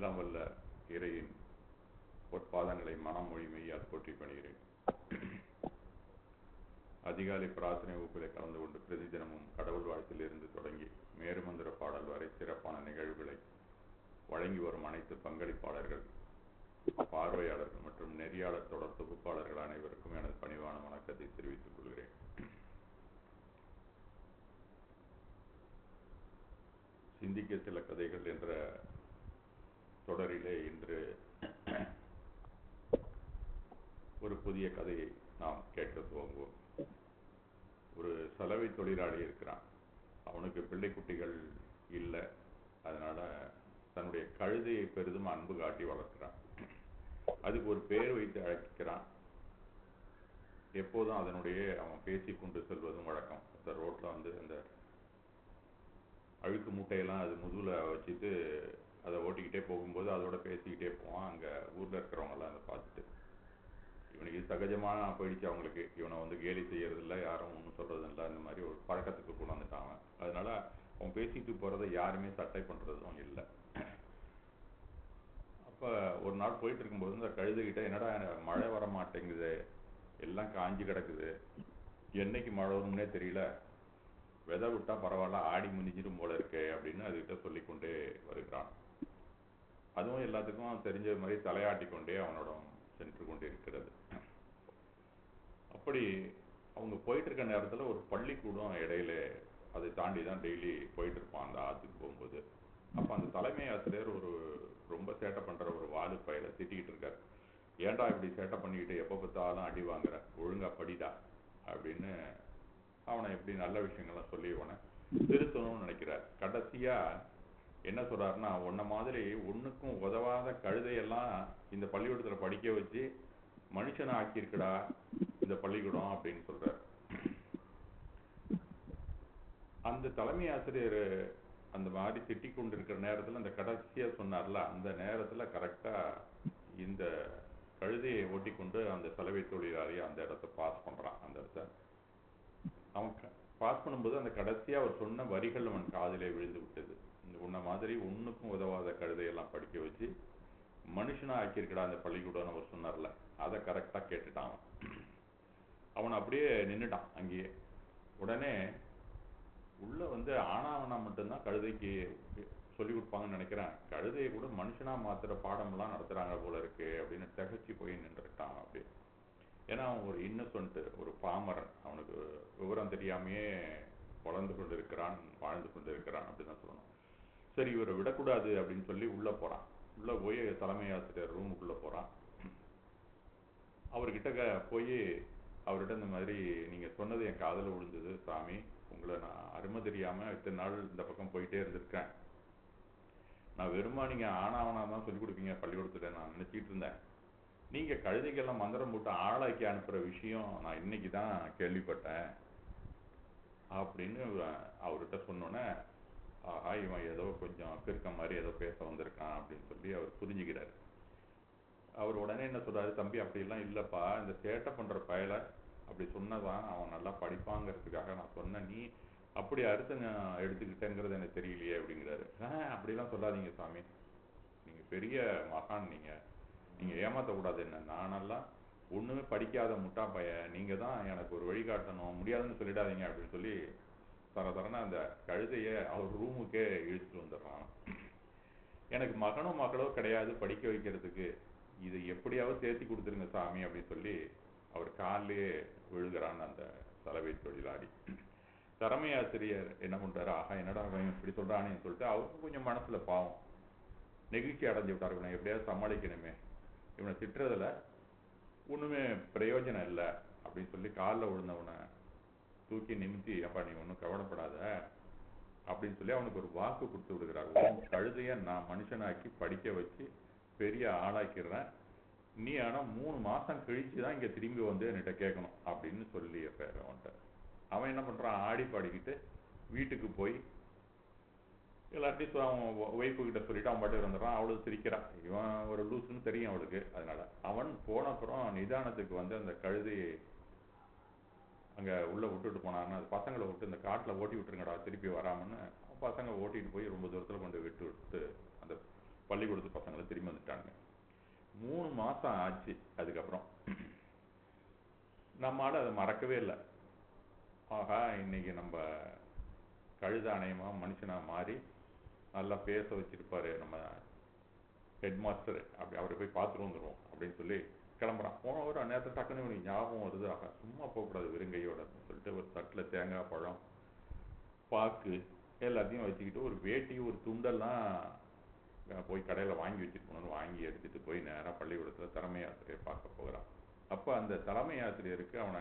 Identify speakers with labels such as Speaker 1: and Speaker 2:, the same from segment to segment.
Speaker 1: எல்லாம் வல்ல இறையின் பொற்பாதங்களை மனமொழி மெய்யால் போற்றி பணிகிறேன். அதிகாலை பிரார்த்தனை வகுப்பிலே கலந்து கொண்டு பிரதி தினமும் கடவுள் வாழ்த்திலிருந்து தொடங்கி மேருமந்திர பாடல் வரை சிறப்பான நிகழ்வுகளை வழங்கி வரும் அனைத்து பங்களிப்பாளர்கள் பார்வையாளர்கள் மற்றும் நெறியாளர் தொடர் தொகுப்பாளர்கள் அனைவருக்கும் எனது பணிவான வணக்கத்தை தெரிவித்துக் கொள்கிறேன். சிந்திக்க சில கதைகள் என்ற தொடரிலே இன்று ஒரு புதிய கதையை நாம் கேட்க துவங்குவோம். ஒரு சலவை தொழிலாளி இருக்கிறான். அவனுக்கு பிள்ளை குட்டிகள் இல்லை. அதனால தன்னுடைய கழுதையை பெரிதும் அன்பு காட்டி வளர்க்கிறான். அதுக்கு ஒரு பேர் வைத்து அழைக்கிறான். எப்போதும் அதனுடைய அவன் பேசி கொண்டு செல்வதும் வழக்கம். இந்த ரோட்ல வந்து அந்த அழுக்கு மூட்டையெல்லாம் அது முதுகுல வச்சுட்டு அதை ஓட்டிக்கிட்டே போகும்போது அதோட பேசிக்கிட்டே போவான். அங்கே ஊரில் இருக்கிறவங்கெல்லாம் அதை பார்த்துட்டு. இவனுக்கு சகஜமாக போயிடுச்சு அவங்களுக்கு. இவனை வந்து கேலி செய்யறதில்ல யாரும் ஒன்றும் சொல்கிறதில்ல இந்த மாதிரி ஒரு பழக்கத்துக்கு கொண்டாந்துட்டாங்க அதனால அவன் பேசிட்டு போகிறத யாருமே சட்டை பண்ணுறதும் இல்லை. அப்போ ஒரு நாள் போயிட்டு இருக்கும்போது இந்த கழுதுகிட்ட என்னடா மழை வர மாட்டேங்குது. எல்லாம் காஞ்சி கிடக்குது. என்னைக்கு மழை வரும்னே தெரியல. விதை விட்டால் பரவாயில்ல ஆடி முனிஞ்சிடும் போல இருக்கே அப்படின்னு அதுகிட்ட சொல்லிக்கொண்டே வருகிறான். அதுவும் எல்லாத்துக்கும் தெரிஞ்ச மாதிரி தலையாட்டி கொண்டே அவனோட சென்று கொண்டு இருக்கிறது அப்படி அவங்க போயிட்டு இருக்க நேரத்துல ஒரு பள்ளிக்கூடம் இடையில அதை தாண்டி தான் டெய்லி போயிட்டு இருப்பான் அந்த ஆத்துக்கு போகும்போது. அப்ப அந்த தலைமை ஆசிரியர் ஒரு ரொம்ப சேட்டை பண்ற ஒரு வாலு பயில திட்டிக்கிட்டு இருக்காரு. ஏன்டா இப்படி சேட்டை பண்ணிக்கிட்டு எப்ப பார்த்தாலும் அடி வாங்குற? ஒழுங்கா படிடா. அப்படின்னு அவனை எப்படி நல்ல விஷயங்கள்லாம் சொல்லி உன திருத்தணும்னு நினைக்கிறார். கடைசியா என்ன சொல்றாருன்னா உன்ன மாதிரி ஒண்ணுக்கும் உதவாத கழுதையெல்லாம் இந்த பள்ளிக்கூடத்துல படிக்க வச்சு மனுஷனை ஆக்கியிருக்குடா இந்த பள்ளிக்கூடம் அப்படின்னு சொல்றாரு. அந்த தலைமை ஆசிரியர் அந்த மாதிரி திட்டிக் கொண்டிருக்கிற நேரத்துல அந்த கடைசியா சொன்னார்ல அந்த நேரத்துல கரெக்டா இந்த கழுதையை ஓட்டிக்கொண்டு அந்த சலவை தொழிலாளி அந்த இடத்த பாஸ் பண்றான் அந்த இடத்த அவன் பாஸ் பண்ணும்போது அந்த கடைசியாக அவர் சொன்ன வரிகள் அவன் காதிலே விழுந்து விட்டது. இந்த உன்ன மாதிரி ஒன்றுக்கும் உதவாத கழுதையெல்லாம் படிக்க வச்சு மனுஷனாக ஆக்கியிருக்கடா அந்த பள்ளிக்கூடம்னு அவர் சொன்னார்ல. அதை கரெக்டாக கேட்டுட்டான் அவன். அப்படியே நின்றுட்டான் அங்கேயே. உடனே உள்ளே வந்து ஆனாவனா மட்டும்தான் கழுதைக்கு சொல்லி கொடுப்பாங்கன்னு நினைக்கிறேன். கழுதையை கூட மனுஷனாக மாத்துற பாடம்லாம் நடத்துகிறாங்க போல இருக்கு அப்படின்னு திகச்சு போய் நின்றுட்டான் அப்படியே. ஏன்னா அவன் ஒரு இன்னசென்ட் ஒரு பாமரன் அவனுக்கு விவரம் தெரியாமையே வளர்ந்து கொண்டு இருக்கிறான் வாழ்ந்து கொண்டு இருக்கிறான் அப்படின்னு தான் சொல்லணும். சரி இவரை விடக்கூடாது அப்படின்னு சொல்லி உள்ள போறான். உள்ள போய் தலைமை ஆசிரியர் ரூமுக்குள்ள போறான். அவர்கிட்ட போய் அவர்கிட்ட இந்த மாதிரி நீங்க சொன்னது என் காதல விழுந்தது சாமி. உங்களை நான் அருமை தெரியாம இத்தனை நாள் இந்த பக்கம் போயிட்டே இருந்திருக்கேன். நான் வெறுமா நீங்க ஆனாவனா தான் சொல்லிக் கொடுப்பீங்க பள்ளிக்கூடத்துல நான் நினைச்சிட்டு இருந்தேன். நீங்க கழுதைக்கெல்லாம் மந்திரம் போட்டு ஆளாக்கி அனுப்புற விஷயம் நான் இன்னைக்கு தான் கேள்விப்பட்டேன். அப்படின்னு அவர்கிட்ட சொன்னோன்னே ஆஹா இவன் ஏதோ கொஞ்சம் கிறுக்க மாதிரி ஏதோ பேச வந்திருக்கான் அப்படின்னு சொல்லி அவர் புரிஞ்சுக்கிறாரு. அவர் உடனே என்ன சொல்றாரு தம்பி அப்படிலாம் இல்லப்பா இந்த சேட்டை பண்ற பயலை அப்படி சொன்னதான் அவன் நல்லா படிப்பாங்கிறதுக்காக நான் சொன்னேன். நீ அப்படி அறுத்து எடுத்துக்கிட்டேங்கிறது எனக்கு தெரியலையே அப்படிங்கிறாரு. ஆஹ் அப்படிலாம் சொல்லாதீங்க சாமி. நீங்க பெரிய மகான் நீங்க. நீங்க ஏமாற்றக்கூடாது என்ன? நானெல்லாம் ஒண்ணுமே படிக்காத முட்டா பைய நீங்க தான் எனக்கு ஒரு வழிகாட்டணும் முடியாதுன்னு சொல்லிடாதீங்க அப்படின்னு சொல்லி தர தரன அந்த கழுதைய அவர் ரூமுக்கே இழுத்துட்டு வந்துடுறான். எனக்கு மகனோ மகளோ கிடையாது படிக்க வைக்கிறதுக்கு. இது எப்படியாவது சேர்த்தி கொடுத்துருங்க சாமி அப்படின்னு சொல்லி அவர் காலிலேயே விழுகிறான் அந்த சலவை தொழிலாளி. தலைமை ஆசிரியர் என்ன பண்றாரு? ஆஹா என்னடா இப்படி சொல்கிறானேன்னு சொல்லிட்டு அவருக்கும் கொஞ்சம் மனசுல பாவம். நெகிழ்ச்சி அடைஞ்சு விட்டாரு எப்படியாவது சமாளிக்கணுமே. இவனை திட்டுறதுல ஒண்ணுமே பிரயோஜனம் இல்லை அப்படின்னு சொல்லி காலில் விழுந்தவனை தூக்கி நிமித்தி அப்பா நீ ஒன்றும் கவலைப்படாத அப்படின்னு சொல்லி அவனுக்கு ஒரு வாக்கு கொடுத்து விடுகிறார். கழுதையை நான் மனுஷனாக்கி படிக்க வச்சு பெரிய ஆளாக்கிடுறேன். நீ ஆனா மூணு மாசம் கழித்து தான் இங்க திரும்பி வந்து என்கிட்ட கேட்கணும் அப்படின்னு சொல்லி அவன்கிட்ட அவன் என்ன பண்றான்? ஆடி பாடிக்கிட்டு வீட்டுக்கு போய் எல்லார்ட்டையும் அவன் ஒய்ஃபு கிட்ட சொல்லிவிட்டு அவன் பாட்டுக்கு வந்துடுறான். அவளுக்கு சிரிக்கிறான் இவன் ஒரு லூசுன்னு தெரியும் அவளுக்கு அதனால். அவன் போன அப்புறம் நிதானத்துக்கு வந்து அந்த கழுதி அங்கே உள்ளே விட்டுட்டு போனான்னு அது பசங்களை விட்டு இந்த காட்டில் ஓட்டி விட்டுருங்கடா திருப்பி வராமன்னு பசங்க ஓட்டிட்டு போய் ரொம்ப தூரத்தில் கொண்டு விட்டு விட்டு அந்த பள்ளிக்கூடத்து பசங்களை திரும்பி வந்துட்டாங்க. மூணு மாதம் ஆச்சு அதுக்கப்புறம். நம்மால அதை மறக்கவே இல்லை. ஆகா இன்னைக்கு நம்ம கழுத அணையமாக மனுஷனாக மாறி நல்லா பேச வச்சிருப்பாரு நம்ம ஹெட் மாஸ்டர் அப்படி அவரை போய் பார்த்துட்டு வந்துடுவோம் அப்படின்னு சொல்லி கிளம்புறான். போன ஒரு நேரத்தில் டக்குன்னு இவனுக்கு ஞாபகம் வருது. ஆக சும்மா போகக்கூடாது வெறுங்கையோட அப்படின்னு சொல்லிட்டு ஒரு தட்டில் தேங்காய் பழம் பாக்கு எல்லாத்தையும் வச்சுக்கிட்டு ஒரு வேட்டி ஒரு துண்டெல்லாம் போய் கடையில் வாங்கி வச்சுட்டு வாங்கி எடுத்துட்டு போய் நேராக பள்ளிக்கூடத்தில் தலைமை ஆசிரியர் பார்க்க போகிறான். அப்போ அந்த தலைமை ஆசிரியருக்கு அவனை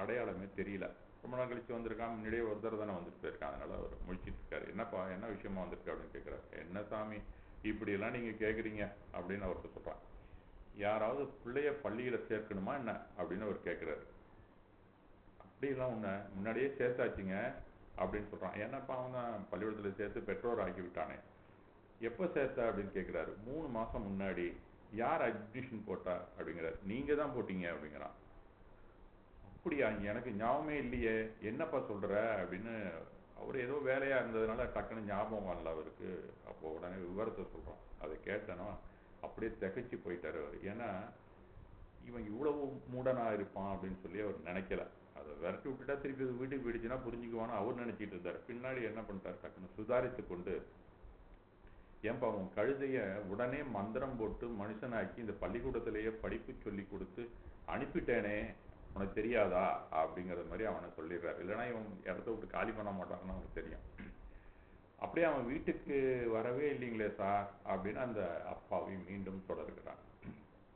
Speaker 1: அடையாளமே தெரியல. ரொம்ப நாள் கழிச்சு வந்திருக்கான் முன்னாடியே ஒரு தடவை தானே வந்துட்டு போயிருக்கான். அதனால அவர் முழிச்சிட்டு இருக்காரு. என்னப்பா என்ன விஷயமா வந்திருக்கு? அப்படின்னு கேட்குறாரு என்ன சாமி இப்படியெல்லாம் நீங்கள் கேட்குறீங்க அப்படின்னு அவர்கிட்ட சொல்கிறான் யாராவது பிள்ளைய பள்ளியில் சேர்க்கணுமா என்ன? அப்படின்னு அவர் கேட்குறாரு அப்படிலாம் உன்னை முன்னாடியே சேர்த்தாச்சுங்க அப்படின்னு சொல்கிறான் என்னப்பா அவன் தான் பள்ளிக்கூடத்தில் சேர்த்து பெற்றோர் ஆக்கி விட்டானே. எப்போ சேர்த்த? அப்படின்னு கேட்குறாரு மூணு மாதம் முன்னாடி. யார் அட்மிஷன் போட்டா? அப்படிங்கிறார். நீங்கள் தான் போட்டீங்க அப்படிங்கிறான். அப்படியா? எனக்கு ஞாபகமே இல்லையே. என்னப்பா சொல்கிற அப்படின்னு அவர் ஏதோ வேலையாக இருந்ததுனால டக்குன்னு ஞாபகம் வரல அவருக்கு. அப்போ உடனே விவரத்தை சொல்கிறோம் அதை கேட்டேன்னா அப்படியே திகைச்சு போயிட்டாரு அவர். ஏன்னா இவன் இவ்வளவு மூடனா இருப்பான் அப்படின்னு சொல்லி அவர் நினைக்கல. அதை விரட்டி விட்டுட்டா திருப்பி வீட்டுக்கு போயிடுச்சுன்னா புரிஞ்சுக்குவான்னு அவர் நினைச்சிட்டு இருந்தார். பின்னாடி என்ன பண்ணிட்டார்? டக்குன்னு சுதாரித்து கொண்டு ஏன்பா உன் கழுதைய உடனே மந்திரம் போட்டு மனுஷனாக்கி இந்த பள்ளிக்கூடத்திலேயே படிப்பு சொல்லி கொடுத்து அனுப்பிட்டேனே. உனக்கு தெரியாதா? அப்படிங்கிற மாதிரி அவனை சொல்லிடுறாரு. இல்லைன்னா இவன் இடத்த விட்டு காலி பண்ண மாட்டான்னு அவனுக்கு தெரியும். அப்படியே அவன் வீட்டுக்கு வரவே இல்லைங்களே சார் அப்படின்னு அந்த அப்பாவை மீண்டும் தொடர்கிறான்.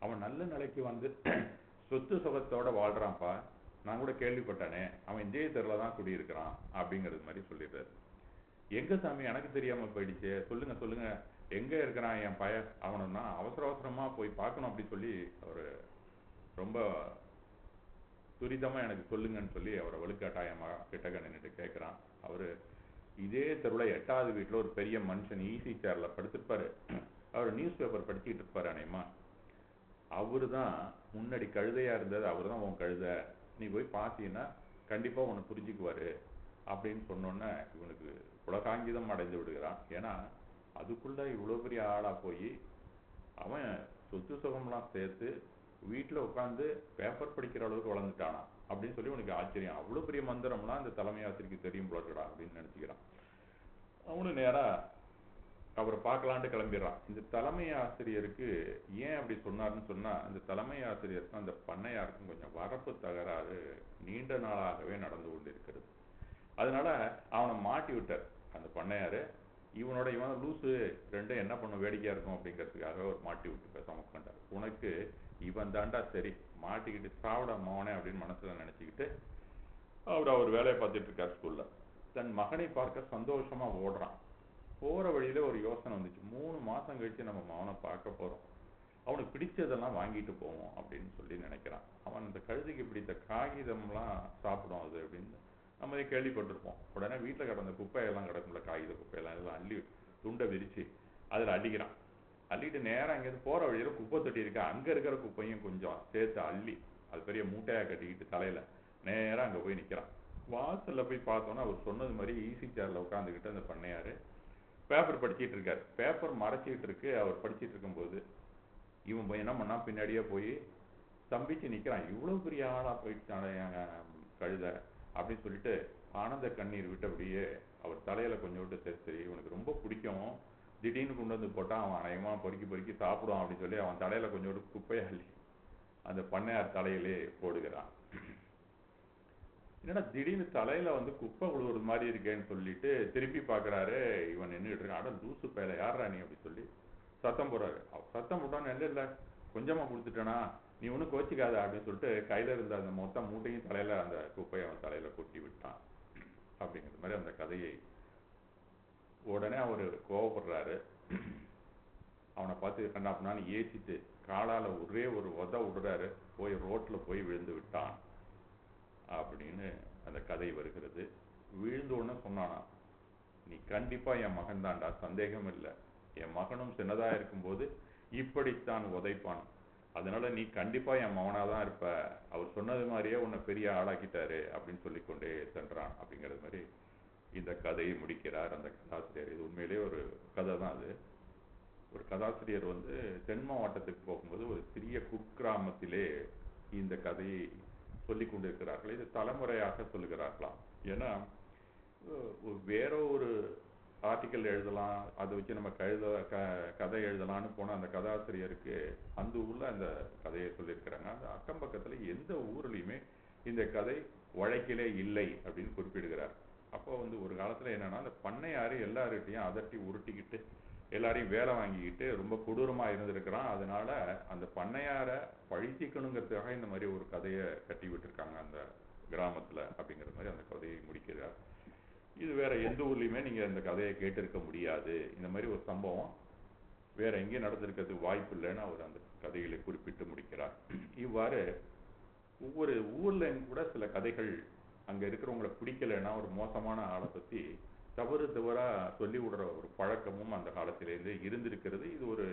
Speaker 1: அவன் நல்ல நிலைக்கு வந்து சொத்து சுகத்தோட வாழ்றான்ப்பா. நான் கூட கேள்விப்பட்டானே அவன் இந்திய தெருல தான் குடியிருக்கிறான் அப்படிங்கிறது மாதிரி சொல்லிடுறாரு. எங்க சாமி எனக்கு தெரியாம போயிடுச்சு. சொல்லுங்க சொல்லுங்க. எங்க இருக்கிறான் என் பய அவனும்னா அவசர அவசரமா போய் பார்க்கணும் அப்படின்னு சொல்லி அவரு ரொம்ப துரிதமா எனக்கு சொல்லுங்கன்னு சொல்லி அவரை வலுக்கட்டாயமா கிட்டக்க நின்றுட்டு கேட்குறான் அவர் இதே தெருவில் எட்டாவது வீட்டில் ஒரு பெரிய மனுஷன் ஈசி சேர்ல படுத்திருப்பாரு. அவர் நியூஸ் பேப்பர் படிச்சுக்கிட்டு இருப்பாரு அனைமா அவரு தான் முன்னாடி கழுதையா இருந்தது. அவர் தான் உன் கழுதை. நீ போய் பார்த்தீங்கன்னா கண்டிப்பா உன்னை புரிஞ்சுக்குவாரு. அப்படின்னு சொன்னோன்னே இவனுக்கு உலகாங்கிதம் அடைந்து விடுகிறான். ஏன்னா அதுக்குள்ள இவ்வளோ பெரிய ஆளா போய் அவன் சொத்து சுகம்லாம் சேர்த்து வீட்டுல உட்காந்து பேப்பர் படிக்கிற அளவுக்கு வளர்ந்துட்டானா? அப்படின்னு சொல்லி உனக்கு ஆச்சரியம். அவ்வளவு பெரிய மந்திரம்லாம் இந்த தலைமை ஆசிரியருக்கு தெரியும் போல அப்படின்னு நினச்சிக்கிறான். அவனும் நேரா அவரை பார்க்கலான்ட்டு கிளம்பிடுறான். இந்த தலைமை ஆசிரியருக்கு ஏன் அப்படி சொன்னாருன்னு சொன்னா இந்த தலைமை ஆசிரியருக்கும் அந்த பண்ணையாருக்கும் கொஞ்சம் வரப்பு தகராறு நீண்ட நாளாகவே நடந்து கொண்டு இருக்கிறது அதனால அவனை மாட்டி விட்டார் அந்த பண்ணையாரு. இவனோட இவன் லூசு ரெண்டும் என்ன பண்ணும் வேடிக்கையா இருக்கும் அப்படிங்கிறதுக்காக ஒரு மாட்டி விட்டு பேசாம உட்காண்டார் உனக்கு இவன் தாண்டா சரி மாட்டிக்கிட்டு சாவிட மோனே அப்படின்னு மனசுல நினைச்சுக்கிட்டு அவர் அவர் வேலையை பார்த்துட்டு இருக்கார் ஸ்கூல்ல தன் மகனை பார்க்க சந்தோஷமா ஓடுறான். போற வழியில ஒரு யோசனை வந்துச்சு. மூணு மாசம் கழிச்சு நம்ம மகனை பார்க்க போறோம். அவனுக்கு பிடிச்சதெல்லாம் வாங்கிட்டு போவோம் அப்படின்னு சொல்லி நினைக்கிறான். அவன் இந்த கழுதைக்கு பிடித்த காகிதம்லாம் சாப்பிடும் அது அப்படின்னு நம்ம கேள்விப்பட்டிருப்போம். உடனே வீட்டில் கிடந்த குப்பையெல்லாம் கிடக்கும்ல காகித குப்பையெல்லாம் எல்லாம் அள்ளி துண்டை விரித்து அதில் அடிக்கிறான். அள்ளிட்டு நேரம் அங்கேருந்து போற வழியில குப்பை தொட்டி இருக்கு. அங்க இருக்கிற குப்பையும் கொஞ்சம் சேர்த்து அள்ளி அது பெரிய மூட்டையா கட்டிக்கிட்டு தலையில நேராக அங்க போய் நிக்கிறான். வாசல்ல போய் பார்த்தோன்னா அவர் சொன்னது மாதிரி ஈசி சேர்ல உட்காந்துக்கிட்டு அந்த பண்ணையாரு பேப்பர் படிச்சிட்டு இருக்காரு. பேப்பர் மறைச்சிட்டு இருக்கு. அவர் படிச்சிட்டு இருக்கும்போது இவன் போய் என்ன பண்ணா பின்னாடியே போய் தம்பிச்சு நிக்கிறான். இவ்வளவு பெரிய ஆளா போயிட்டானே கழுத அப்படின்னு சொல்லிட்டு ஆனந்த கண்ணீர் விட்டபடியே அவர் தலையில கொஞ்சம் விட்டு சரி சரி இவனுக்கு ரொம்ப பிடிக்கும். திடீர்னு கொண்டு வந்து போட்டால் அவன் அநேகமாக பொறுக்கி பொறுக்கி சாப்பிடுவான் அப்படின்னு சொல்லி அவன் தலையில கொஞ்சோண்டு குப்பையை அள்ளி அந்த பண்ணையார் தலையிலே போடுகிறான். என்னடா திடீர்னு தலையில வந்து குப்பை விழுவுறது மாதிரி இருக்கேன்னு சொல்லிட்டு திருப்பி பார்க்கறாரு இவன் நின்றுட்டு இருக்கான். அட லூசு பேல யாரா நீ அப்படி சொல்லி சத்தம் போடுறாரு. சத்தம் போட்டான்னு இல்லை இல்லை கொஞ்சமா கொடுத்துட்டேனா நீ ஒன்றும் கோச்சிக்காத அப்படின்னு சொல்லிட்டு கையில் இருந்த அந்த மொத்த மூட்டையும் தலையில அந்த குப்பையை அவன் தலையில கொட்டி விட்டான். அப்படிங்கிற மாதிரி அந்த கதையை உடனே அவர் கோவப்படுறாரு. அவனை பார்த்து கண்டாப்புனான்னு ஏசிட்டு காலால் ஒரே ஒரு உத விடுறாரு. போய் ரோட்டில் போய் விழுந்து விட்டான். அப்படின்னு அந்த கதை வருகிறது. விழுந்த உடனே சொன்னானா நீ கண்டிப்பாக என் மகன் தான்டா சந்தேகம் இல்லை. என் மகனும் சின்னதாக இருக்கும்போது இப்படித்தான் உதைப்பான். அதனால நீ கண்டிப்பாக என் மகனாக தான் இருப்ப. அவர் சொன்னது மாதிரியே உன்னை பெரிய ஆளாக்கிட்டாரு. அப்படின்னு சொல்லிக்கொண்டே சென்றான் அப்படிங்கிறது மாதிரி இந்த கதையை முடிக்கிறார் அந்த கதாசிரியர். இது உண்மையிலேயே ஒரு கதை தான் அது. ஒரு கதாசிரியர் வந்து தென் மாவட்டத்துக்கு போகும்போது ஒரு சிறிய குக்கிராமத்திலே இந்த கதையை சொல்லிக் கொண்டிருக்கிறார்கள். இது தலைமுறையாக சொல்லுகிறார்களாம். ஏன்னா வேற ஒரு ஆர்டிக்கல் எழுதலாம் அதை வச்சு நம்ம கழுத க கதை எழுதலாம்னு போனால் அந்த கதாசிரியருக்கு அந்த ஊர்ல அந்த கதையை சொல்லியிருக்கிறாங்க. அந்த அக்கம் பக்கத்துல எந்த ஊர்லயுமே இந்த கதை வழக்கிலே இல்லை அப்படின்னு குறிப்பிடுகிறார். அப்போ வந்து ஒரு காலத்துல என்னன்னா அந்த பண்ணையாரு எல்லார்கிட்டையும் அதட்டி உருட்டிக்கிட்டு எல்லாரையும் வேலை வாங்கிக்கிட்டு ரொம்ப கொடூரமா இருந்திருக்கிறான். அதனால அந்த பண்ணையார பழித்திக்கணுங்கிறதுக்காக இந்த மாதிரி ஒரு கதையை கட்டி விட்டுருக்காங்க அந்த கிராமத்துல அப்படிங்கிற மாதிரி அந்த கதையை முடிக்கிறார். இது வேற எந்த ஊர்லயுமே நீங்க அந்த கதையை கேட்டிருக்க முடியாது. இந்த மாதிரி ஒரு சம்பவம் வேற எங்கேயும் நடந்திருக்கிறதுக்கு வாய்ப்பு இல்லைன்னு அவர் அந்த கதைகளை குறிப்பிட்டு முடிக்கிறார். இவ்வாறு ஒவ்வொரு ஊர்லயும் கூட சில கதைகள் அங்க இருக்கிறவங்களை பிடிக்கலைன்னா ஒரு மோசமான ஆளை பத்தி தவறு தவறா சொல்லி விடுற ஒரு பழக்கமும் அந்த காலத்திலேருந்து இருந்திருக்கிறது. இது ஒரு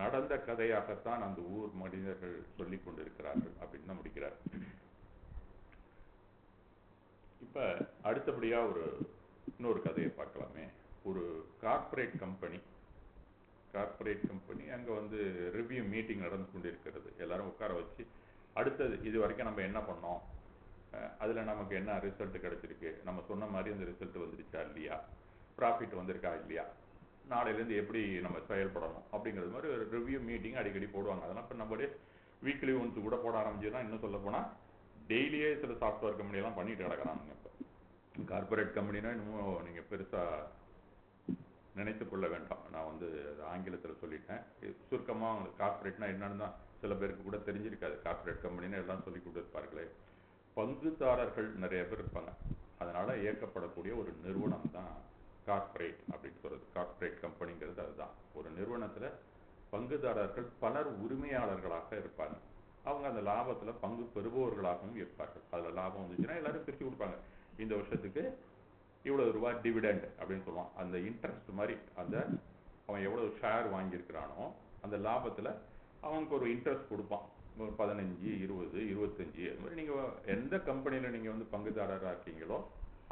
Speaker 1: நடந்த கதையாகத்தான் அந்த ஊர் மனிதர்கள் சொல்லி கொண்டிருக்கிறார்கள் அப்படின்னு தான் முடிக்கிறார். இப்ப அடுத்தபடியா ஒரு இன்னொரு கதையை பார்க்கலாமே. ஒரு கார்ப்பரேட் கம்பெனி கார்ப்பரேட் கம்பெனி அங்க வந்து ரிவ்யூ மீட்டிங் நடந்து கொண்டிருக்கிறது. எல்லாரும் உட்கார வச்சு அடுத்தது இது வரைக்கும் நம்ம என்ன பண்ணோம்? அதுல நமக்கு என்ன ரிசல்ட் கிடைச்சிருக்கு? நம்ம சொன்ன மாதிரி அந்த ரிசல்ட் வந்துருச்சா இல்லையா? ப்ராஃபிட் வந்திருக்கா இல்லையா? நாளையில இருந்து எப்படி நம்ம செயல்படணும்? அப்படிங்கிறது மாதிரி ஒரு ரிவ்யூ மீட்டிங் அடிக்கடி போடுவாங்க. அதெல்லாம் இப்போ நம்மளே வீக்லி ஒன்ஸ் கூட போட ஆரம்பிச்சுன்னா இன்னும் சொல்ல போனால் டெய்லியே சில சாஃப்ட்வேர் கம்பெனி எல்லாம் பண்ணிட்டு கிடக்குறாங்க இப்போ. கார்ப்பரேட் கம்பெனினா இன்னமும் நீங்க பெருசா நினைத்து கொள்ள வேண்டாம். நான் வந்து ஆங்கிலத்தில் ஆங்கிலத்துல சொல்லிட்டேன். சுருக்கமாக சுருக்கமா கார்ப்பரேட்னா என்னன்னு தான் சில பேருக்கு கூட தெரிஞ்சிருக்காது. கார்ப்பரேட் கம்பெனின்னு எல்லாம் சொல்லி கொடுத்துருப்பார்களே பங்குதாரர்கள் நிறைய பேர் இருப்பாங்க. அதனால இயக்கப்படக்கூடிய ஒரு நிறுவனம் தான் கார்ப்பரேட் அப்படின்னு சொல்றது. கார்ப்பரேட் கம்பெனிங்கிறது அதுதான். ஒரு நிறுவனத்துல பங்குதாரர்கள் பலர் உரிமையாளர்களாக இருப்பாங்க. அவங்க அந்த லாபத்துல பங்கு பெறுபவர்களாகவும் இருப்பார்கள். அதுல லாபம் வந்துச்சுன்னா எல்லாரும் பிரிச்சு கொடுப்பாங்க. இந்த வருஷத்துக்கு இவ்வளவு ரூபாய் டிவிடெண்ட் அப்படின்னு சொல்லுவான். அந்த இன்ட்ரெஸ்ட் மாதிரி அந்த அவன் எவ்வளவு ஷேர் வாங்கியிருக்கிறானோ அந்த லாபத்துல அவனுக்கு ஒரு இன்ட்ரெஸ்ட் கொடுப்பான். பதினஞ்சு இருபது இருபத்தஞ்சு அது மாதிரி நீங்கள் எந்த கம்பெனியில் நீங்கள் வந்து பங்குதாரராக இருக்கீங்களோ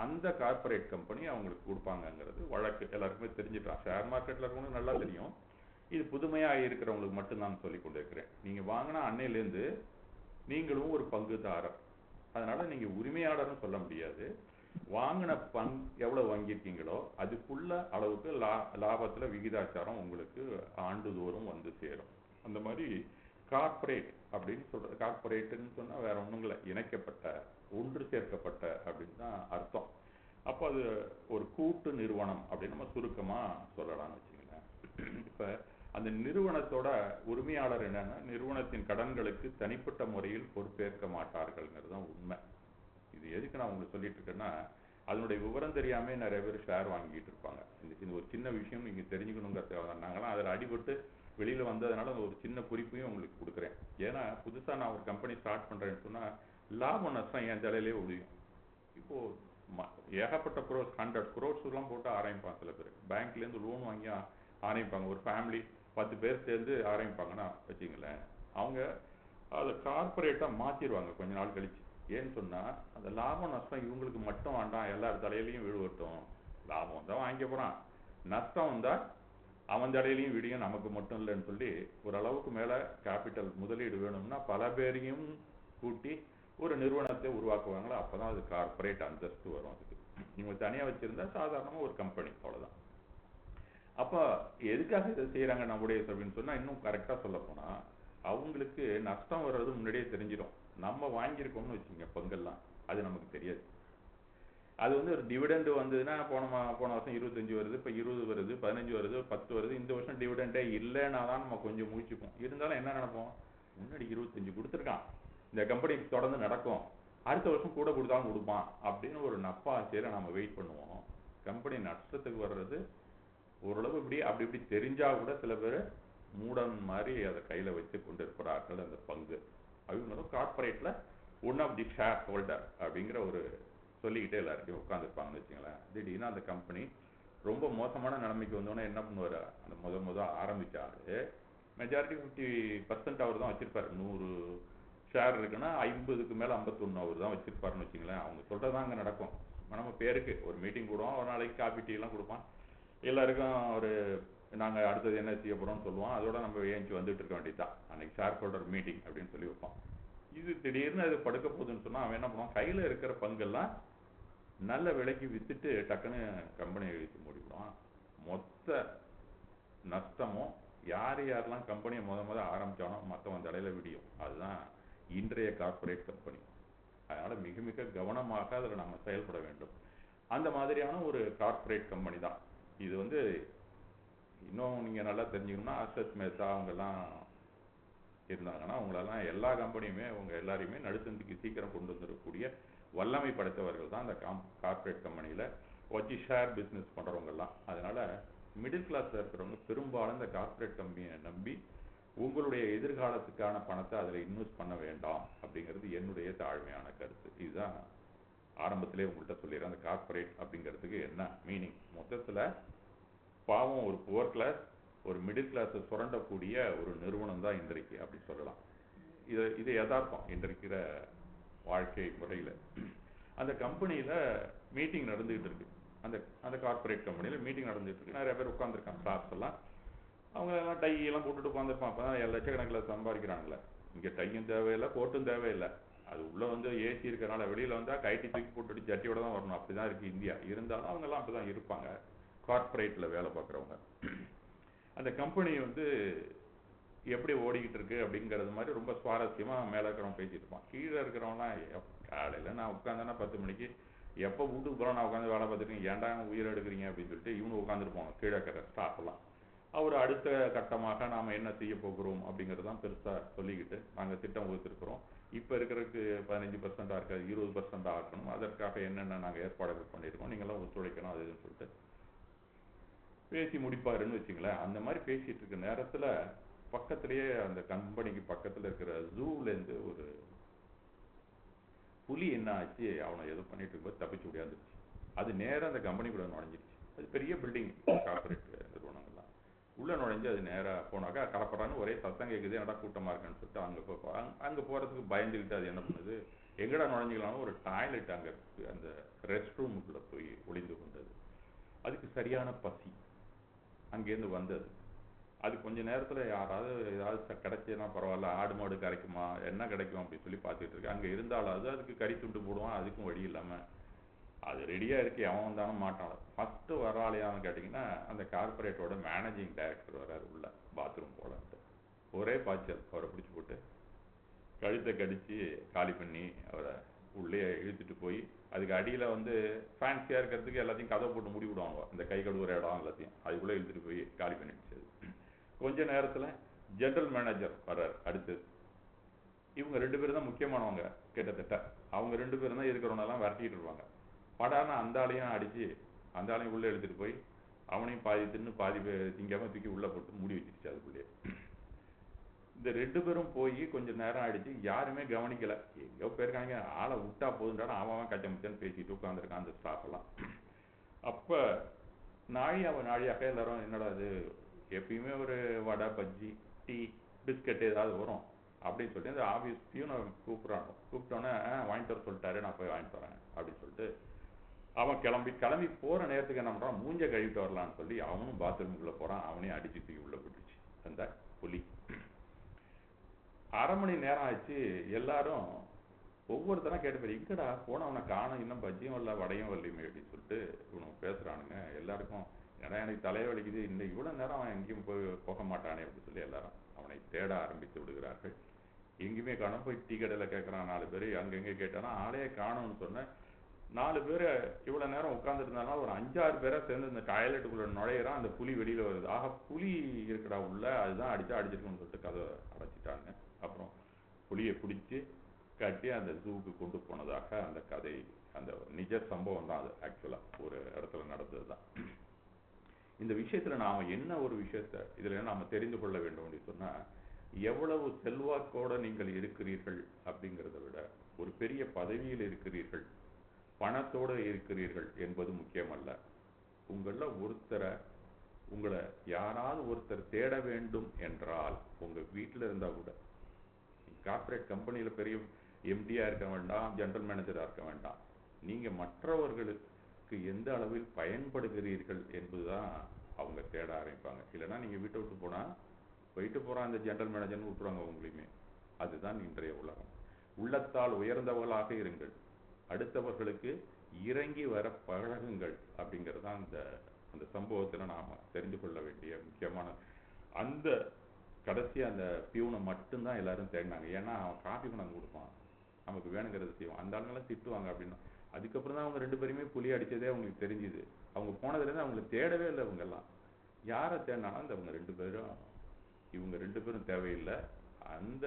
Speaker 1: அந்த கார்ப்பரேட் கம்பெனி அவங்களுக்கு கொடுப்பாங்கங்கிறது வழக்கு. எல்லாருக்குமே தெரிஞ்சிட்டான் ஷேர் மார்க்கெட்டில் இருக்கவங்களுக்கு நல்லா தெரியும். இது புதுமையாக இருக்கிறவங்களுக்கு மட்டும் நான் சொல்லி கொண்டிருக்கிறேன். நீங்கள் வாங்கின அன்னையிலேருந்து நீங்களும் ஒரு பங்குதாரர். அதனால் நீங்கள் உரிமையாளர்னு சொல்ல முடியாது. வாங்கின பங் எவ்வளோ வாங்கியிருக்கீங்களோ அதுக்குள்ள அளவுக்கு லா லாபத்தில் விகிதாச்சாரம் உங்களுக்கு ஆண்டுதோறும் வந்து சேரும். அந்த மாதிரி கார்ப்பரேட் அப்படின்னு சொல்றது கார்பரேட்டுன்னு சொன்னா வேற ஒண்ணும் இல்லை. இணைக்கப்பட்ட ஒன்று சேர்க்கப்பட்ட அப்படின்னு தான் அர்த்தம். அப்போ அது ஒரு கூட்டு நிறுவனம் அப்படின்னு நம்ம சுருக்கமா சொல்லலாம்னு வச்சுங்களேன் இப்ப அந்த நிறுவனத்தோட உரிமையாளர் என்னன்னா நிறுவனத்தின் கடன்களுக்கு தனிப்பட்ட முறையில் பொறுப்பேற்க மாட்டார்கள்ங்கிறது தான் உண்மை. இது எதுக்கு நான் உங்களுக்கு சொல்லிட்டு இருக்கேன்னா அதனுடைய விவரம் தெரியாமல் நிறைய பேர் ஷேர் வாங்கிட்டு இருப்பாங்க. இந்த ஒரு சின்ன விஷயம் நீங்கள் தெரிஞ்சுக்கணுங்கிறதுக்காக தான் நாங்களாம் அதில் அடிபட்டு வெளியில் வந்ததுனால அந்த ஒரு சின்ன குறிப்பையும் உங்களுக்கு கொடுக்குறேன். ஏன்னா புதுசாக நான் ஒரு கம்பெனி ஸ்டார்ட் பண்ணுறேன்னு சொன்னால் லாபம் நஷ்டம் என் தலையிலே ஒழியும். இப்போது ம- ஏகப்பட்ட குரோஸ் ஹண்ட்ரட் குரோஸ் போட்டு ஆரம்பிப்பாங்க சில பேர். பேங்க்லேருந்து லோன் வாங்கி ஆரம்பிப்பாங்க. ஒரு ஃபேமிலி பத்து பேர் சேர்ந்து ஆரம்பிப்பாங்கன்னா வச்சுங்களேன் அவங்க அதை கார்பரேட்டாக மாற்றிடுவாங்க கொஞ்ச நாள் கழிச்சு. ஏன்னு சொன்னால் அந்த லாபம் நஷ்டம் இவங்களுக்கு மட்டும் வேண்டாம். எல்லார் தலையிலையும் விழுவட்டும். லாபம் தான் வாங்கிக்க போகிறான் நஷ்டம் வந்தால் அவன் தலையிலையும் விடியும் நமக்கு மட்டும் இல்லைன்னு சொல்லி ஓரளவுக்கு மேல கேபிட்டல் முதலீடு வேணும்னா பல பேரையும் கூட்டி ஒரு நிறுவனத்தை உருவாக்குவாங்களோ? அப்பதான் அது கார்ப்பரேட் அந்தஸ்து வரும் அதுக்கு. இவங்க தனியா வச்சிருந்தா சாதாரணமா ஒரு கம்பெனி அவ்வளவுதான். அப்ப எதுக்காக இதை செய்யறாங்க நம்முடைய அப்படின்னு சொன்னா இன்னும் கரெக்டா சொல்ல போனா அவங்களுக்கு நஷ்டம் வர்றது முன்னாடியே தெரிஞ்சிடும். நம்ம வாங்கியிருக்கோம்னு வச்சுங்க பங்கெல்லாம். அது நமக்கு தெரியாது. அது வந்து ஒரு டிவிடெண்ட் வந்ததுன்னா போன மா- போன வருஷம் இருபத்தஞ்சி வருது இப்போ இருபது வருது பதினஞ்சு வருது பத்து வருது. இந்த வருஷம் டிவிடெண்டே இல்லைன்னா தான் நம்ம கொஞ்சம் முழிச்சுப்போம் இருந்தாலும் என்ன நினைப்போம்? முன்னாடி இருபத்தஞ்சு கொடுத்துருக்கான். இந்த கம்பெனி தொடர்ந்து நடக்கும். அடுத்த வருஷம் கூட கொடுத்தாலும் கொடுப்பான். அப்படின்னு ஒரு நப்பாசையில நம்ம வெயிட் பண்ணுவோம். கம்பெனி நஷ்டத்துக்கு வர்றது ஓரளவு இப்படி அப்படி இப்படி தெரிஞ்சால் கூட சில பேர் மூடன் மாதிரி அதை கையில் வச்சு கொண்டு இருப்பார்கள் அந்த பங்கு. அவங்களும் கார்பரேட்டில் one of the shareholder அப்படிங்கிற ஒரு சொல்லிக்கிட்டே எல்லாருக்கும் உட்காந்துருப்பாங்கன்னு வச்சுங்களேன். திடீர்னு அந்த கம்பெனி ரொம்ப மோசமான நிலைமைக்கு வந்தோடனே என்ன பண்ணுவார்? அந்த முத முத ஆரம்பித்தாரு மெஜாரிட்டி ஃபிஃப்டி பர்சன்ட் அவர் தான் வச்சிருப்பாரு. நூறு ஷேர் இருக்குன்னா ஐம்பதுக்கு மேலே ஐம்பத்தொன்று அவர் தான் வச்சிருப்பாருன்னு வச்சுங்களேன். அவங்க சொல்கிறது அங்கே நடக்கும். நம்ம பேருக்கு ஒரு மீட்டிங் போடுவோம் ஒரு நாளைக்கு காஃபி டீலாம் கொடுப்பான். எல்லாருக்கும் ஒரு நாங்கள் அடுத்தது என்ன செய்ய போகிறோம்னு சொல்லுவோம் அதோட நம்ம ஏஞ்சி வந்துட்டு இருக்க வேண்டியதுதான். அன்னைக்கு ஷேர் ஹோல்டர் மீட்டிங் அப்படின்னு சொல்லி வைப்போம். இது திடீர்னு அது படுக்க போகுதுன்னு சொன்னால் அவன் என்ன பண்ணுவான்? கையில் இருக்கிற பங்கெல்லாம் நல்ல விலைக்கு வித்துட்டு டக்குன்னு கம்பெனியை இழுத்து மூடிவிடுவான். மொத்த நஷ்டமும் யார் யாரெல்லாம் கம்பெனியை முத முத ஆரம்பித்தானோ மற்றவன் தலையில் விடியும். அதுதான் இன்றைய கார்ப்பரேட் கம்பெனி அதனால் மிக மிக கவனமாக அதில் நம்ம செயல்பட வேண்டும். அந்த மாதிரியான ஒரு கார்ப்பரேட் கம்பெனி தான். இது வந்து இன்னும் நீங்கள் நல்லா தெரிஞ்சுக்கணும்னா அசத் மேத்தா அவங்கெல்லாம் இருந்தாங்கன்னா அவங்களெல்லாம் எல்லா கம்பெனியுமே அவங்க எல்லாரையுமே நடுத்தந்துக்கு சீக்கிரம் கொண்டு வந்துடக்கூடிய வல்லமை படைத்தவர்கள் தான் அந்த காம் கார்ப்பரேட் கம்பெனியில் வச்சு ஷேர் பிஸ்னஸ் பண்ணுறவங்கெல்லாம் அதனால் மிடில் கிளாஸில் இருக்கிறவங்க பெரும்பாலும் இந்த கார்ப்பரேட் கம்பெனியை நம்பி உங்களுடைய எதிர்காலத்துக்கான பணத்தை அதில் இன்வெஸ்ட் பண்ண வேண்டாம் அப்படிங்கிறது என்னுடைய தாழ்மையான கருத்து. இதுதான் ஆரம்பத்திலே உங்கள்கிட்ட சொல்லிடுறேன். அந்த கார்ப்பரேட் அப்படிங்கிறதுக்கு என்ன மீனிங் மொத்தத்தில் பாவம் ஒரு புவர் கிளாஸ் ஒரு மிடில் கிளாஸை சுரண்டக்கூடிய ஒரு நிறுவனம் தான் இன்றைக்கு அப்படி சொல்லலாம். இது இது யதார்த்தம். இன்றைக்கிற வாழ்க்கை முறையில். அந்த கம்பெனியில் மீட்டிங் நடந்துகிட்டு இருக்கு. அந்த அந்த கார்ப்பரேட் கம்பெனியில் மீட்டிங் நடந்துகிட்டு இருக்கு. நிறைய பேர் உட்காந்துருக்காங்க ஸ்டாஃப்ஸ் எல்லாம். அவங்க எல்லாம் டை எல்லாம் போட்டுட்டு உட்காந்துருப்பான் அப்போ தான் லட்சக்கணக்கில் சம்பாதிக்கிறாங்களே. இங்கே டையும் தேவையில்லை கோட்டும் தேவையில்லை. அது உள்ளே வந்து ஏசி இருக்கிறனால வெளியில் வந்தால் கைட்டி தூக்கி போட்டுட்டு ஜட்டியோட தான் வரணும். அப்படி தான் இருக்குது இந்தியா. இருந்தாலும் அவங்கெல்லாம் அப்படி தான் இருப்பாங்க. கார்ப்பரேட்டில் வேலை பார்க்குறவங்க. அந்த கம்பெனி வந்து எப்படி ஓடிக்கிட்டு இருக்கு அப்படிங்கிறது மாதிரி ரொம்ப சுவாரஸ்யமாக மேலே இருக்கிறவன் பேசிட்டு இருப்பான். கீழே இருக்கிறவன்லாம் காலையில் நான் உட்காந்தேன்னா பத்து மணிக்கு எப்போ வீட்டுக்கு போகிறோம் நான் உட்காந்து வேலை பார்த்துருக்கேன் ஏன்டா உயிர் எடுக்கிறீங்க அப்படின்னு சொல்லிட்டு இவனு உட்காந்துருப்போம் கீழே இருக்கிற ஸ்டாஃப் எல்லாம். அவர் அடுத்த கட்டமாக நாம் என்ன செய்ய போகிறோம் அப்படிங்கிறது தான் பெருசாக சொல்லிக்கிட்டு நாங்கள் திட்டம் கொடுத்துருக்குறோம் இப்போ இருக்கிறதுக்கு பதினஞ்சு பர்சன்டாக இருக்காது இருபது பர்சன்டாக ஆக்கணும் அதற்காக என்னென்ன நாங்கள் ஏற்பாடுகள் பண்ணியிருக்கோம் நீங்களாம் ஒத்துழைக்கணும் அது இதுன்னு சொல்லிட்டு. பேசி முடிப்பாருன்னு வச்சுங்களேன் அந்த மாதிரி பேசிட்டு இருக்க நேரத்தில் பக்கத்திலேயே அந்த கம்பெனிக்கு பக்கத்தில் இருக்கிற ஜூலேருந்து ஒரு புலி என்ன ஆச்சு அவனை ஏதோ பண்ணிட்டு இருக்கும்போது தப்பிச்சு முடியாந்துருச்சு அது நேராக அந்த கம்பெனிக்குள்ள நுழைஞ்சிருச்சு. அது பெரிய பில்டிங் கார்பரேட் நிறுவனங்கள்லாம். உள்ள நுழைஞ்சு அது நேராக போனாக்கா கலப்படான்னு ஒரே சத்தம் கேட்குது என்னடா கூட்டமாக இருக்கான்னு சொல்லிட்டு அங்கே போ அங்கே போகிறதுக்கு பயந்துக்கிட்டு அது என்ன பண்ணுது? எங்கடா நுழைஞ்சிக்கலாம்னு ஒரு டாய்லெட் அங்கே இருக்கு. அந்த ரெஸ்ட் ரூமுக்குள்ளே போய் ஒளிந்து கொண்டது. அதுக்கு சரியான பசி அங்கேருந்து வந்தது. அது கொஞ்ச நேரத்தில் யாராவது ஏதாவது கிடைச்சதுன்னா பரவாயில்ல ஆடு மாடு கிடைக்குமா என்ன கிடைக்கும் அப்படின்னு சொல்லி பார்த்துட்டு இருக்கு அங்கே இருந்தாலாவது அதுக்கு கறி துண்டு போடுவான் அதுக்கும் வழி இல்லாமல் அது ரெடியாக இருக்கு எவன் வந்தாலும் மாட்டான். ஃபஸ்ட்டு வர ஆளையான்னு கேட்டிங்கன்னா அந்த கார்பரேட்டோட மேனேஜிங் டைரக்டர் வராரு உள்ள பாத்ரூம் போலன்ட்டு. ஒரே பாய்ச்சல் அவரை பிடிச்சி போட்டு கழுத்தை கடித்து காலி பண்ணி அவரை உள்ளே இழுத்துட்டு போய் அதுக்கு அடியில் வந்து ஃபேன்சியாக இருக்கிறதுக்கு எல்லாத்தையும் கதை போட்டு மூடி விடுவாங்க. இந்த கை கழுவுற இடம் எல்லாத்தையும் அதுக்குள்ளே இழுத்துட்டு போய் காலி பண்ணிடுச்சு கொஞ்ச நேரத்தில் ஜென்ரல் மேனேஜர் வர்றார். அடுத்து இவங்க ரெண்டு பேரும் தான் முக்கியமானவங்க கிட்டத்தட்ட. அவங்க ரெண்டு பேரும் தான் இருக்கிறவனெல்லாம் விரட்டிட்டு இருப்பாங்க. படான அந்த ஆளையும் அடித்து அந்த ஆளையும் உள்ளே எடுத்துகிட்டு போய் அவனையும் பாதி தின்னு பாதி திங்காமல் தூக்கி உள்ளே போட்டு மூடி வச்சிருச்சு அதுக்குள்ளேயே. இந்த ரெண்டு பேரும் போய் கொஞ்சம் நேரம் ஆயிடுச்சு. யாருமே கவனிக்கலை. எங்கேயோ போயிருக்காங்க ஆளை விட்டா போதுன்றான அவன் கச்ச முச்சன்னு பேசிட்டு உட்காந்துருக்கான் அந்த ஸ்டாஃப் எல்லாம். அப்போ நாழி அவன் நாழியாக எல்லாரும் என்னடா அது எப்பயுமே ஒரு வடை பஜ்ஜி டீ பிஸ்கட் ஏதாவது வரும். அப்படின்னு சொல்லிட்டு இந்த ஆஃபீஸ் பியூனை கூப்பிட்றாங்க கூப்பிட்டோன்னே வாங்கிட்டு வர சொல்லிட்டாரு நான் போய் வாங்கிட்டு வரேன். அப்படின்னு சொல்லிட்டு அவன் கிளம்பி கிளம்பி போகிற நேரத்துக்கு என்ன பண்ணுறான் மூஞ்ச கழுவிட்டு வரலான்னு சொல்லி அவனும் பாத்ரூமுக்குள்ளே போகிறான் அவனையும் அடிச்சு தூக்கி உள்ளே போட்டுச்சு அந்த புலி. அரை மணி நேரம் ஆச்சு எல்லாரும் ஒவ்வொருத்தரும் கேட்டு போய் எங்கடா? போனவனை காணும். இன்னும் பஜ்ஜியும் இல்லை வடையும் வரலையுமே அப்படின்னு சொல்லிட்டு இவனுக்கு பேசுகிறானுங்க எல்லாருக்கும் ஏன்னா எனக்கு தலைவலிக்குது இன்னும் இவ்வளோ நேரம் அவன் எங்கேயும் போய் போக மாட்டானே அப்படின்னு சொல்லி எல்லாரும் அவனை தேட ஆரம்பித்து விடுகிறார்கள். எங்கேயுமே காணும். போய் டீ கடையில் கேட்குறான் நாலு பேர். அங்கங்கே கேட்டானா ஆளையே காணும்னு சொன்னேன். நாலு பேர் இவ்வளோ நேரம் உட்காந்துருந்தாலும் ஒரு அஞ்சாறு பேரை சேர்ந்து இந்த டாய்லெட்டுக்குள்ளே நுழையிறான். அந்த புலி வெளியில் வருது. ஆக புலி இருக்கிறா உள்ள. அதுதான் அடித்தா அடிச்சிருக்கணும்னு சொல்லிட்டு கதை அடைச்சிட்டாங்க. அப்புறம் புலியை பிடிச்சி கட்டி அந்த ஜூவுக்கு கொண்டு போனதாக அந்த கதை அந்த நிஜ சம்பவம் தான் அது. ஆக்சுவலாக ஒரு இடத்துல நடந்தது தான் இந்த விஷயத்தில் நாம் என்ன ஒரு விஷயத்த இதில் நாம் தெரிந்து கொள்ள வேண்டும் அப்படின்னு சொன்னால் எவ்வளவு செல்வாக்கோட நீங்கள் இருக்கிறீர்கள் அப்படிங்கிறத விட ஒரு பெரிய பதவியில் இருக்கிறீர்கள் பணத்தோடு இருக்கிறீர்கள் என்பது முக்கியமல்ல. உங்களில் ஒருத்தரை உங்களை யாராவது ஒருத்தர் தேட வேண்டும் என்றால் உங்கள் வீட்டில் இருந்தால் கூட கார்ப்பரேட் கம்பெனியில் பெரிய எம்டியாக இருக்க வேண்டாம் ஜென்ரல் மேனேஜராக இருக்க வேண்டாம். நீங்கள் மற்றவர்களுக்கு எந்த அளவில் பயன்படுகிறீர்கள் என்பதுதான் அவங்க தேட ஆரம்பிப்பாங்க. இல்லைன்னா நீங்கள் வீட்டை விட்டு போனால் போயிட்டு போகிறான் அந்த ஜெனரல் மேனேஜர்னு விட்டுருவாங்க உங்களையுமே. அதுதான் இன்றைய உலகம். உள்ளத்தால் உயர்ந்தவர்களாக இருங்கள். அடுத்தவர்களுக்கு இறங்கி வர பழகுங்கள் அப்படிங்கிறது தான் அந்த அந்த சம்பவத்தில் நாம் தெரிந்து கொள்ள வேண்டிய முக்கியமான அந்த கடைசி அந்த பியூனை மட்டும்தான் எல்லாரும் தேடினாங்க. ஏன்னா அவன் காஃபி கொண்டாந்து கொடுப்பான். நமக்கு வேணுங்கிறத செய்வோம் அந்த ஆளுங்கெல்லாம் திட்டுவாங்க அப்படின்னா. அதுக்கப்புறம் தான் அவங்க ரெண்டு பேருமே புலி அடிச்சதே அவங்களுக்கு தெரிஞ்சுது. அவங்க போனதுலேருந்து அவங்கள தேடவே இல்லை இவங்கெல்லாம் யாரை தேடினாலும் அந்த அவங்க ரெண்டு பேரும் இவங்க ரெண்டு பேரும் தேவையில்லை. அந்த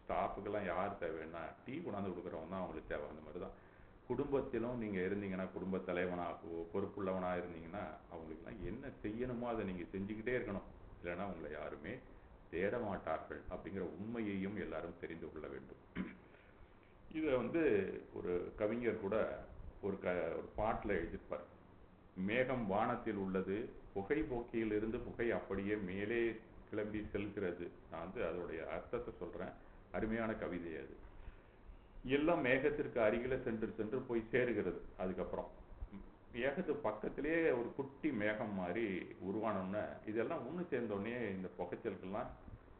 Speaker 1: ஸ்டாஃபுக்கெல்லாம் யார் தேவைன்னா டீ கொண்டாந்து கொடுக்குறவங்க தான் அவங்களுக்கு தேவை. அந்த மாதிரி தான். குடும்பத்திலும் நீங்கள் இருந்தீங்கன்னா குடும்ப தலைவனாகவோ பொறுப்புள்ளவனாக இருந்தீங்கன்னா அவங்களுக்குலாம் என்ன செய்யணுமோ அதை நீங்கள் செஞ்சுக்கிட்டே இருக்கணும். இல்லைன்னா உங்களை யாருமே தேட மாட்டார்கள் அப்படிங்கிற உண்மையையும் எல்லாரும் தெரிந்து கொள்ள வேண்டும். இதை வந்து ஒரு கவிஞர் கூட ஒரு க ஒரு பாட்டில் எழுதியிருப்பார். மேகம் வானத்தில் உள்ளது புகை போக்கியிலிருந்து புகை அப்படியே மேலே கிளம்பி செல்கிறது. நான் வந்து அதோடைய அர்த்தத்தை சொல்கிறேன் அருமையான கவிதை அது. எல்லாம் மேகத்திற்கு அருகில சென்று சென்று போய் சேருகிறது அதுக்கப்புறம். மேகத்து பக்கத்திலே ஒரு குட்டி மேகம் மாதிரி உருவானோம்னா இதெல்லாம் ஒன்று சேர்ந்தோடனே இந்த புகைச்சலுக்கெல்லாம்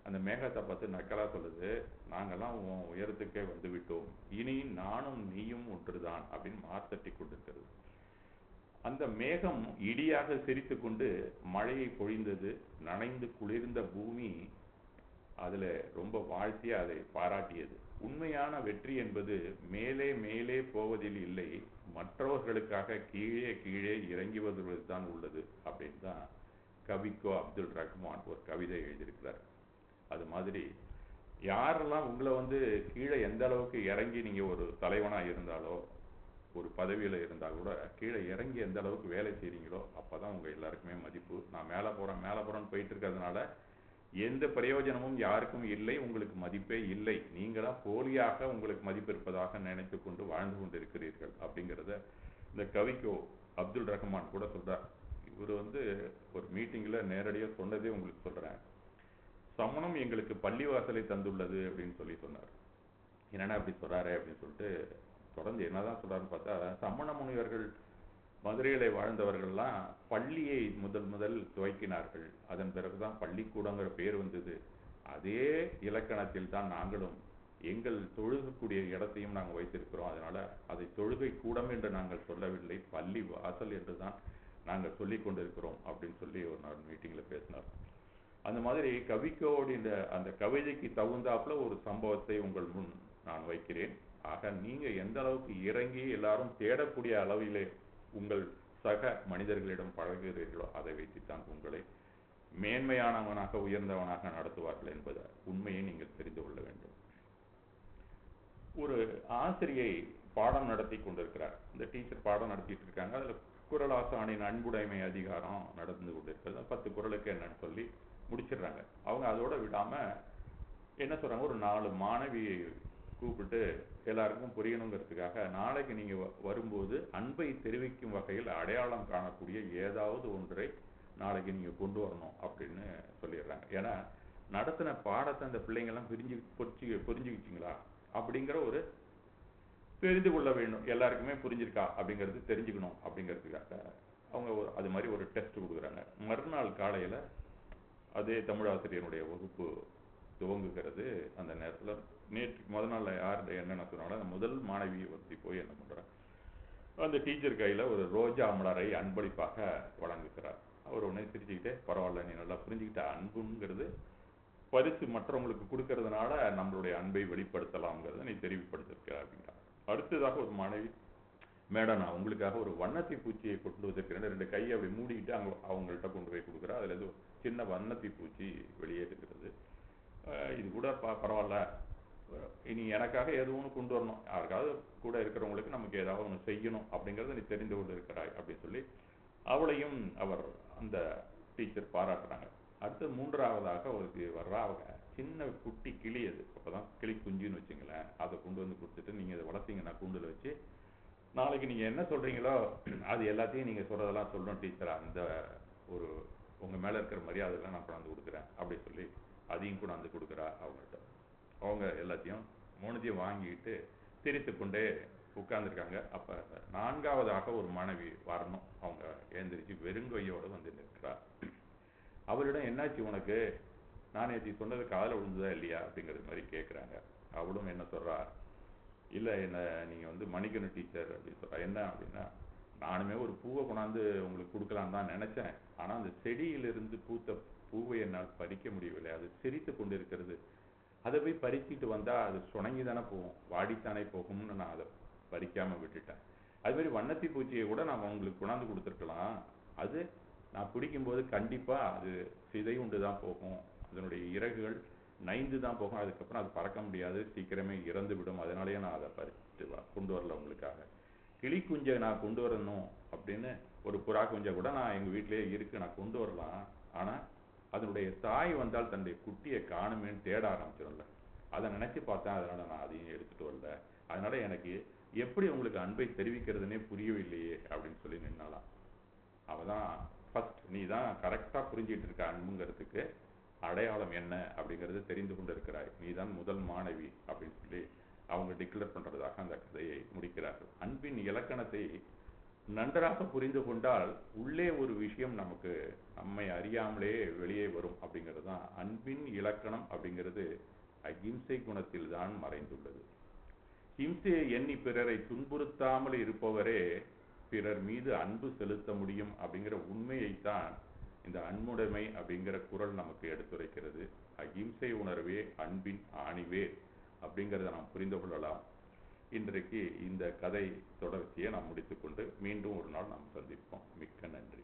Speaker 1: அந்த மேகத்தை பார்த்து நக்கலா சொல்லுது நாங்கெல்லாம் உன் உயரத்துக்கே வந்து விட்டோம். இனி நானும் நீயும் ஒன்றுதான் அப்படின்னு மார்த்தட்டி கொண்டிருக்கிறது. அந்த மேகம் இடியாக சிரித்து கொண்டு மழையை பொழிந்தது. நனைந்து குளிர்ந்த பூமி அதுல ரொம்ப வாழ்த்தி அதை பாராட்டியது. உண்மையான வெற்றி என்பது மேலே மேலே போவதில் இல்லை. மற்றவர்களுக்காக கீழே கீழே இறங்கி வருவது தான் உள்ளது அப்படின்னு தான் கவிக்கோ அப்துல் ரஹ்மான் ஒரு கவிதை எழுதியிருக்கிறார். அது மாதிரி யாரெல்லாம் உங்களை வந்து கீழே எந்த அளவுக்கு இறங்கி நீங்கள் ஒரு தலைவனாக இருந்தாலோ ஒரு பதவியில் இருந்தால் கூட கீழே இறங்கி எந்த அளவுக்கு வேலை செய்கிறீங்களோ அப்போ தான் உங்கள் எல்லாருக்குமே மதிப்பு. நான் மேலே போகிறேன் மேலே போகிறேன்னு போயிட்டு இருக்கிறதுனால எந்த பிரயோஜனமும் யாருக்கும் இல்லை உங்களுக்கு மதிப்பே இல்லை. நீங்களாம் போலியாக உங்களுக்கு மதிப்பு இருப்பதாக நினைத்து கொண்டு வாழ்ந்து கொண்டிருக்கிறீர்கள் அப்படிங்கிறத இந்த கவிக்கோ அப்துல் ரஹ்மான் கூட சொல்கிறார் இவர் வந்து ஒரு மீட்டிங்கில் நேரடியாக சொன்னதே உங்களுக்கு சொல்கிறேன் சமணம் எங்களுக்கு பள்ளிவாசலை தந்துள்ளது அப்படின்னு சொல்லி சொன்னார். என்னடா அப்படி சொல்றாரு அப்படின்னு சொல்லிட்டு தொடர்ந்து என்னதான் சொல்றாருன்னு பார்த்தா சமண முனிவர்கள் மதுரையில வாழ்ந்தவர்கள்லாம் பள்ளியை முதல் முதல் துவக்கினார்கள். அதன் பிறகுதான் பள்ளிக்கூடங்கிற பேர் வந்தது. அதே இலக்கணத்தில் தான் நாங்களும் எங்கள் தொழுகக்கூடிய இடத்தையும் நாங்கள் வைத்திருக்கிறோம். அதனால அதை தொழுகை கூடம் என்று நாங்கள் சொல்லவில்லை பள்ளி வாசல் என்று தான் நாங்கள் சொல்லி கொண்டிருக்கிறோம் அப்படின்னு சொல்லி ஒரு நாள் மீட்டிங்கில் பேசினார். அந்த மாதிரி கவிக்கோடைய இந்த அந்த கவிதைக்கு தகுந்தாப்புல ஒரு சம்பவத்தை உங்கள் முன் நான் வைக்கிறேன். ஆக நீங்க எந்த அளவுக்கு இறங்கி எல்லாரும் தேடக்கூடிய அளவிலே உங்கள் சக மனிதர்களிடம் பழகுகிறீர்களோ அதை வைத்துத்தான் உங்களை மேன்மையானவனாக உயர்ந்தவனாக நடத்துவார்கள் என்பது உண்மையை நீங்கள் தெரிந்து கொள்ள வேண்டும். ஒரு ஆசிரியை பாடம் நடத்தி கொண்டிருக்கிறார். இந்த டீச்சர் பாடம் நடத்திட்டு இருக்காங்க. அதுல குரலாசானின் அன்புடைமை அதிகாரம் நடந்து கொண்டிருக்கிறது. பத்து குரலுக்கு என்னன்னு சொல்லி முடிச்சிடுறாங்க. அவங்க அதோட விடாம என்ன சொல்றாங்க? ஒரு நாலு மாணவி கூப்பிட்டு எல்லாருக்கும் புரியணுங்கிறதுக்காக நாளைக்கு நீங்க வ- வரும்போது அன்பை தெரிவிக்கும் வகையில் அடையாளம் காணக்கூடிய ஏதாவது ஒன்றை நாளைக்கு நீங்க கொண்டு வரணும் அப்படின்னு சொல்லிடுறாங்க. ஏன்னா நடத்தின பாடத்தை அந்த பிள்ளைங்க எல்லாம் பிரிஞ்சு புரிஞ்சு புரிஞ்சுக்கிச்சிங்களா? அப்படிங்கிற ஒரு தெரிந்து கொள்ள வேண்டும். எல்லாருக்குமே புரிஞ்சிருக்கா? அப்படிங்கிறது தெரிஞ்சுக்கணும் அப்படிங்கிறதுக்காக அவங்க ஒரு அது மாதிரி ஒரு டெஸ்ட் கொடுக்குறாங்க. மறுநாள் காலையில அதே தமிழ் ஆசிரியருடைய வகுப்பு துவங்குகிறது அந்த நேரத்தில். நேற்று முத நாளில் யார் என்னென்ன சொன்னாலும் முதல் மாணவி ஒருத்தி போய் என்ன பண்றாங்க அந்த டீச்சர் கையில் ஒரு ரோஜா மலரை அன்பளிப்பாக வழங்குகிறார். அவர் உடனே சிரிச்சுக்கிட்டே பரவாயில்ல நீ நல்லா புரிஞ்சுக்கிட்ட. அன்புங்கிறது பரிசு மற்றவங்களுக்கு கொடுக்கறதுனால நம்மளுடைய அன்பை வெளிப்படுத்தலாம்ங்கிறத நீ தெரிவிப்படுத்திருக்கிற அப்படிங்கிறார். அடுத்ததாக ஒரு மாணவி மேடம் நான் உங்களுக்காக ஒரு வண்ணத்தி பூச்சியை கொண்டு வந்திருக்கிறேன் ரெண்டு கையை அப்படி மூடிக்கிட்டு அவங்க அவங்கள்ட்ட கொண்டு போய் கொடுக்குறா அதுல ஏதோ சின்ன வண்ணத்தி பூச்சி வெளியே இருக்கிறது இது கூட ப பரவாயில்ல. இனி எனக்காக எதுவும் ஒன்று கொண்டு வரணும். யாருக்காவது கூட இருக்கிறவங்களுக்கு நமக்கு ஏதாவது ஒன்று செய்யணும் அப்படிங்கறத நீ தெரிந்து கொண்டு இருக்கிறாய் அப்படின்னு சொல்லி அவளையும் அவர் அந்த டீச்சர் பாராட்டுறாங்க. அடுத்து மூன்றாவதாக அவருக்கு வர்றா அவங்க சின்ன குட்டி கிளி அது. அப்பதான் கிளி குஞ்சுன்னு வச்சுங்களேன். அதை கொண்டு வந்து கொடுத்துட்டு நீங்க இதை வளர்த்தீங்கன்னா கூண்டில் வச்சு நாளைக்கு நீங்க என்ன சொல்றீங்களோ அது எல்லாத்தையும் நீங்க சொல்றதெல்லாம் சொல்லணும் டீச்சர். அந்த ஒரு உங்க மேல இருக்கிற மரியாதையெல்லாம் நான் கொண்டாந்து கொடுக்குறேன் அப்படி சொல்லி அதையும் கொண்டாந்து கொடுக்குறா அவங்கள்ட்ட. அவங்க எல்லாத்தையும் மூணுத்தையும் வாங்கிட்டு திரித்து கொண்டே உட்கார்ந்துருக்காங்க. அப்ப நான்காவதாக ஒரு மாணவி வரணும். அவங்க எழுந்திரிச்சு வெறுங்கையோடு வந்து நிற்கிறார் அவரிடம் என்னாச்சு உனக்கு? நான் நேற்று சொன்னது காதில் விழுந்ததா இல்லையா? அப்படிங்கிறது மாதிரி கேட்குறாங்க அவளும் என்ன சொல்றா? இல்லை என்னை நீங்கள் வந்து மணிக்கணும் டீச்சர். அப்படின்னு சொல்கிறேன் என்ன அப்படின்னா நானுமே ஒரு பூவை கொண்டாந்து உங்களுக்கு கொடுக்கலான்னு தான் நினச்சேன். ஆனால் அந்த செடியிலிருந்து பூத்த பூவை என்னால் பறிக்க முடியவில்லை. அது சிரித்து கொண்டு இருக்கிறது அதை போய் பறிச்சிட்டு வந்தால் அது சுணங்கி தானே போகும். வாடித்தானே போகும்னு நான் அதை பறிக்காமல் விட்டுட்டேன். அதுமாரி வண்ணத்தி பூச்சியை கூட நான் உங்களுக்கு கொண்டாந்து கொடுத்துருக்கலாம். அது நான் பிடிக்கும்போது கண்டிப்பாக அது சிதை உண்டு தான் போகும். அதனுடைய இறகுகள் நைந்து தான் போகும். அதுக்கப்புறம் அது பறக்க முடியாது. சீக்கிரமே இறந்து விடும். அதனாலேயே நான் அதை பறித்து கொண்டு வரல உங்களுக்காக. கிளி குஞ்சை நான் கொண்டு வரணும் அப்படின்னு ஒரு புறா குஞ்சை கூட நான் எங்கள் வீட்டிலேயே இருக்கு. நான் கொண்டு வரலாம். ஆனால் அதனுடைய தாய் வந்தால் தன்னுடைய குட்டியை காணுமேன்னு தேட ஆரம்பிச்சிடும்ல அதை நினைச்சு பார்த்தேன் அதனால நான் அதையும் எடுத்துட்டு வரல. அதனால எனக்கு எப்படி உங்களுக்கு அன்பை தெரிவிக்கிறதுனே புரியவில்லையே அப்படின்னு சொல்லி நின்னாலாம் அவ தான் ஃபர்ஸ்ட் நீ தான் கரெக்டாக புரிஞ்சிட்டு இருக்க அன்புங்கிறதுக்கு அடையாளம் என்ன அப்படிங்கிறது தெரிந்து கொண்டு இருக்கிறாய் முதல் மாணவி அப்படின்னு சொல்லி அவங்க டிக்ளேர் பண்றதாக அந்த கதையை முடிக்கிறார்கள். அன்பின் இலக்கணத்தை நன்றாக புரிந்து கொண்டால் உள்ளே ஒரு விஷயம் நமக்கு நம்மை அறியாமலே வெளியே வரும் அப்படிங்கிறது தான் அன்பின் இலக்கணம் அப்படிங்கிறது அஹிம்சை குணத்தில் தான் மறைந்துள்ளது. ஹிம்சையை எண்ணி பிறரை துன்புறுத்தாமல் இருப்பவரே பிறர் மீது அன்பு செலுத்த முடியும் அப்படிங்கிற உண்மையைத்தான் இந்த அன்புடைமை அப்படிங்கிற குரல் நமக்கு எடுத்துரைக்கிறது. அகிம்சை உணர்வே அன்பின் ஆணிவே அப்படிங்கிறத நாம் புரிந்து கொள்ளலாம். இன்றைக்கு இந்த கதை தொடர்ச்சியை நாம் முடித்துக்கொண்டு மீண்டும் ஒரு நாள் நாம் சந்திப்போம். மிக்க நன்றி.